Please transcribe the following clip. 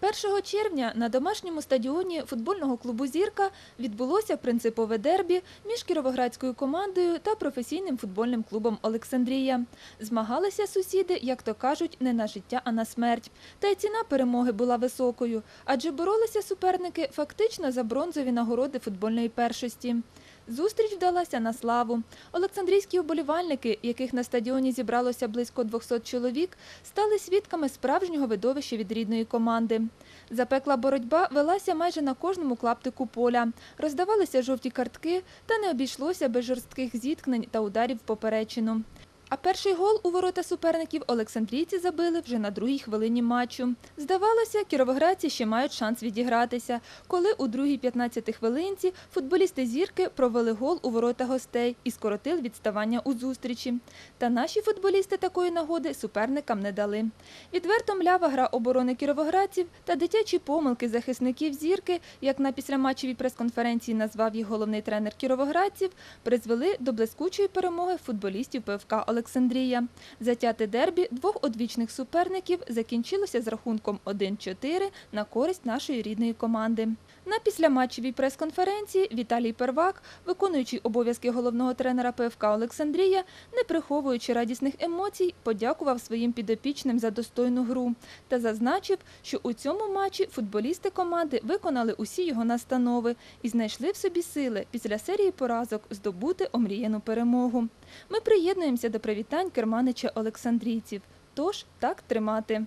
1 червня на домашньому стадіоні футбольного клубу Зірка відбулося принципове дербі між кіровоградською командою та професійним футбольним клубом Олександрія. Змагалися сусіди, як то кажуть, не на життя, а на смерть. Та й ціна перемоги була високою, адже боролися суперники фактично за бронзові нагороди футбольної першості. Зустріч вдалася на славу. Олександрійські оболівальники, яких на стадіоні зібралося близько 200 чоловік, стали свідками справжнього видовища від рідної команди. Запекла боротьба велася майже на кожному клаптику поля. Роздавалися жовті картки, та не обійшлося без жорстких зіткнень та ударів в поперечину. А перший гол у ворота суперників Олександрійці забили вже на другій хвилині матчу. Здавалося, кіровоградці ще мають шанс відігратися, коли у другій 15 хвилинці футболісти зірки провели гол у ворота гостей і скоротили відставання у зустрічі. Та наші футболісти такої нагоди суперникам не дали. Відверто млява гра оборони кіровоградців та дитячі помилки захисників зірки, як на післяматчевій прес-конференції назвав їх головний тренер кіровоградців, призвели до блискучої перемоги футболістів ПФК Олександрія. Затяте дербі двох одвічних суперників закінчилося з рахунком 1-4 на користь нашої рідної команди. На післяматчевій прес-конференції Віталій Первак, виконуючий обов'язки головного тренера ПФК Олександрія, не приховуючи радісних емоцій, подякував своїм підопічним за достойну гру та зазначив, що у цьому матчі футболісти команди виконали усі його настанови і знайшли в собі сили після серії поразок здобути омріяну перемогу. Ми приєднуємося до привітань керманича Олександрійців. Тож так тримати.